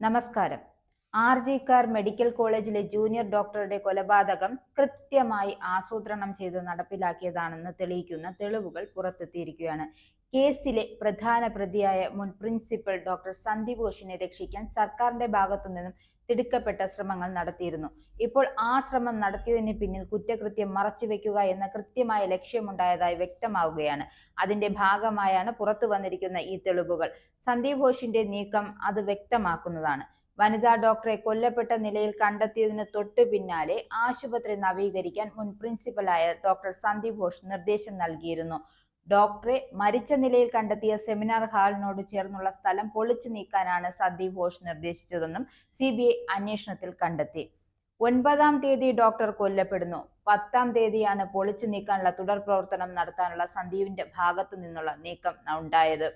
നമസ്കാരം R Kar medical കോളേജിലെ junior ഡോക്ടറുടെ കൊലപാതകം കൃത്യമായി ആസൂത്രണം ചെയ്ത് നടപ്പിലാക്കിയതാണെന്ന് തെളിയിക്കുന്ന തെളിവുകൾ പുറത്തെത്തിയിരിക്കുകയാണ്. കേസിലെ പ്രധാന പ്രതിയായ മുൻ പ്രിൻസിപ്പൽ ഡോക്ടർ സന്ദീപ് ഘോഷിനെ രക്ഷിക്കാൻ സർക്കാരിന്റെ ഭാഗത്തു നിന്നും തിടുക്കപ്പെട്ട ശ്രമങ്ങൾ നടത്തിയിരുന്നു. ഇപ്പോൾ ആ ശ്രമം നടത്തിയതിന് പിന്നിൽ കുറ്റകൃത്യം മറച്ചുവെക്കുക എന്ന കൃത്യമായ ലക്ഷ്യമുണ്ടായതായി വ്യക്തമാവുകയാണ്. അതിന്റെ ഭാഗമായാണ് പുറത്തു വന്നിരിക്കുന്ന ഈ തെളിവുകൾ. സന്ദീപ് ഘോഷിന്റെ നീക്കം അത് വ്യക്തമാക്കുന്നതാണ്. വനിതാ ഡോക്ടറെ കൊല്ലപ്പെട്ട നിലയിൽ കണ്ടെത്തിയതിന് തൊട്ടു പിന്നാലെ ആശുപത്രി നവീകരിക്കാൻ മുൻ പ്രിൻസിപ്പലായ ഡോക്ടർ സന്ദീപ് ഘോഷ് നിർദ്ദേശം നൽകിയിരുന്നു. ഡോക്ടറെ മരിച്ച നിലയിൽ കണ്ടെത്തിയ സെമിനാർ ഹാളിനോട് ചേർന്നുള്ള സ്ഥലം പൊളിച്ചു നീക്കാനാണ് സന്ദീപ് ഘോഷ് നിർദ്ദേശിച്ചതെന്നും സി ബി ഐ അന്വേഷണത്തിൽ കണ്ടെത്തി. ഒൻപതാം തീയതി ഡോക്ടർ കൊല്ലപ്പെടുന്നു. പത്താം തീയതിയാണ് പൊളിച്ചു നീക്കാനുള്ള തുടർ പ്രവർത്തനം നടത്താനുള്ള സന്ദീപിന്റെ ഭാഗത്തു നിന്നുള്ള നീക്കം ഉണ്ടായത്.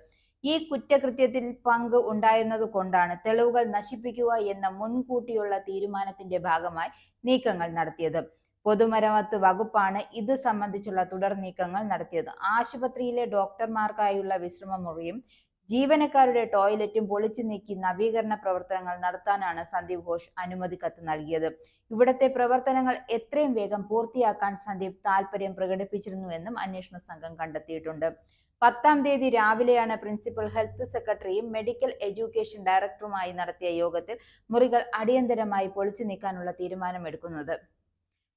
ഈ കുറ്റകൃത്യത്തിൽ പങ്ക് ഉണ്ടായിരുന്നത് കൊണ്ടാണ് തെളിവുകൾ നശിപ്പിക്കുക എന്ന മുൻകൂട്ടിയുള്ള തീരുമാനത്തിന്റെ ഭാഗമായി നീക്കങ്ങൾ നടത്തിയത്. പൊതുമരാമത്ത് വകുപ്പാണ് ഇത് സംബന്ധിച്ചുള്ള തുടർ നീക്കങ്ങൾ നടത്തിയത്. ആശുപത്രിയിലെ ഡോക്ടർമാർക്കായുള്ള വിശ്രമ മുറിയും ജീവനക്കാരുടെ ടോയ്ലറ്റും പൊളിച്ചു നീക്കി നവീകരണ പ്രവർത്തനങ്ങൾ നടത്താനാണ് സന്ദീപ് ഘോഷ് അനുമതി കത്ത് നൽകിയത്. ഇവിടത്തെ പ്രവർത്തനങ്ങൾ എത്രയും വേഗം പൂർത്തിയാക്കാൻ സന്ദീപ് താൽപര്യം പ്രകടിപ്പിച്ചിരുന്നുവെന്നും അന്വേഷണ സംഘം കണ്ടെത്തിയിട്ടുണ്ട്. പത്താം തീയതി രാവിലെയാണ് പ്രിൻസിപ്പൽ ഹെൽത്ത് സെക്രട്ടറിയും മെഡിക്കൽ എഡ്യൂക്കേഷൻ ഡയറക്ടറുമായി നടത്തിയ യോഗത്തിൽ മുറികൾ അടിയന്തരമായി പൊളിച്ചു നീക്കാനുള്ള തീരുമാനമെടുക്കുന്നത്.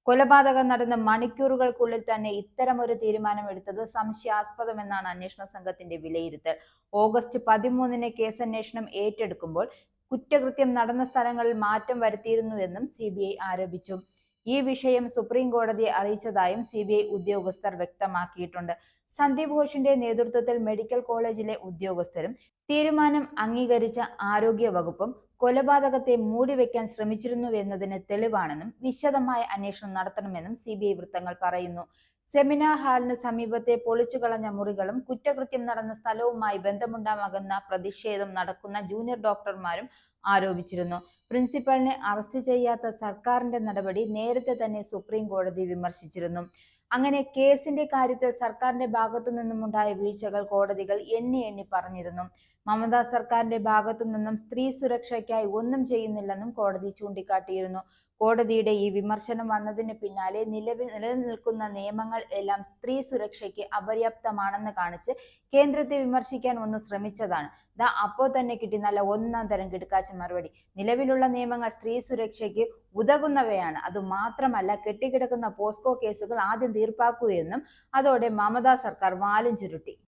കൊലപാതകം നടന്ന മണിക്കൂറുകൾക്കുള്ളിൽ തന്നെ ഇത്തരമൊരു തീരുമാനമെടുത്തത് സംശയാസ്പദമെന്നാണ് അന്വേഷണ സംഘത്തിന്റെ വിലയിരുത്തൽ. ഓഗസ്റ്റ് പതിമൂന്നിന് കേസന്വേഷണം ഏറ്റെടുക്കുമ്പോൾ കുറ്റകൃത്യം നടന്ന സ്ഥലങ്ങളിൽ മാറ്റം വരുത്തിയിരുന്നുവെന്നും സി ബി ഐ ആരോപിച്ചു. ഈ വിഷയം സുപ്രീം കോടതിയെ അറിയിച്ചതായും സി ബി ഐ ഉദ്യോഗസ്ഥർ വ്യക്തമാക്കിയിട്ടുണ്ട്. സന്ദീപ് ഘോഷിന്റെ നേതൃത്വത്തിൽ മെഡിക്കൽ കോളേജിലെ ഉദ്യോഗസ്ഥരും തീരുമാനം അംഗീകരിച്ച ആരോഗ്യ വകുപ്പും കൊലപാതകത്തെ മൂടിവെക്കാൻ ശ്രമിച്ചിരുന്നുവെന്നതിന് തെളിവാണെന്നും വിശദമായ അന്വേഷണം നടത്തണമെന്നും സി വൃത്തങ്ങൾ പറയുന്നു. സെമിനാർ ഹാളിന് സമീപത്തെ പൊളിച്ചു കളഞ്ഞ മുറികളും കുറ്റകൃത്യം നടന്ന സ്ഥലവുമായി ബന്ധമുണ്ടാകുന്ന പ്രതിഷേധം നടക്കുന്ന ജൂനിയർ ഡോക്ടർമാരും ആരോപിച്ചിരുന്നു. പ്രിൻസിപ്പലിനെ അറസ്റ്റ് ചെയ്യാത്ത സർക്കാരിന്റെ നടപടി നേരത്തെ തന്നെ സുപ്രീം കോടതി വിമർശിച്ചിരുന്നു. അങ്ങനെ കേസിന്റെ കാര്യത്തിൽ സർക്കാരിന്റെ ഭാഗത്തു നിന്നുമുണ്ടായ വീഴ്ചകൾ കോടതികൾ എണ്ണി എണ്ണി പറഞ്ഞിരുന്നു. മമതാ സർക്കാരിന്റെ ഭാഗത്തു നിന്നും സ്ത്രീ സുരക്ഷയ്ക്കായി ഒന്നും ചെയ്യുന്നില്ലെന്നും കോടതി ചൂണ്ടിക്കാട്ടിയിരുന്നു. കോടതിയുടെ ഈ വിമർശനം വന്നതിന് പിന്നാലെ നിലവിൽ നിലനിൽക്കുന്ന നിയമങ്ങൾ എല്ലാം സ്ത്രീ സുരക്ഷയ്ക്ക് അപര്യാപ്തമാണെന്ന് കാണിച്ച് കേന്ദ്രത്തെ വിമർശിക്കാൻ ഒന്ന് ശ്രമിച്ചതാണ്. ദാ അപ്പോ തന്നെ കിട്ടി നല്ല ഒന്നാം തരം കിടക്കാച്ച മറുപടി. നിലവിലുള്ള നിയമങ്ങൾ സ്ത്രീ സുരക്ഷയ്ക്ക് ഉതകുന്നവയാണ്. അതുമാത്രമല്ല കെട്ടിക്കിടക്കുന്ന പോസ്കോ കേസുകൾ ആദ്യം തീർപ്പാക്കൂ എന്നും അതോടെ മമതാ സർക്കാർ വാലും ചുരുട്ടി.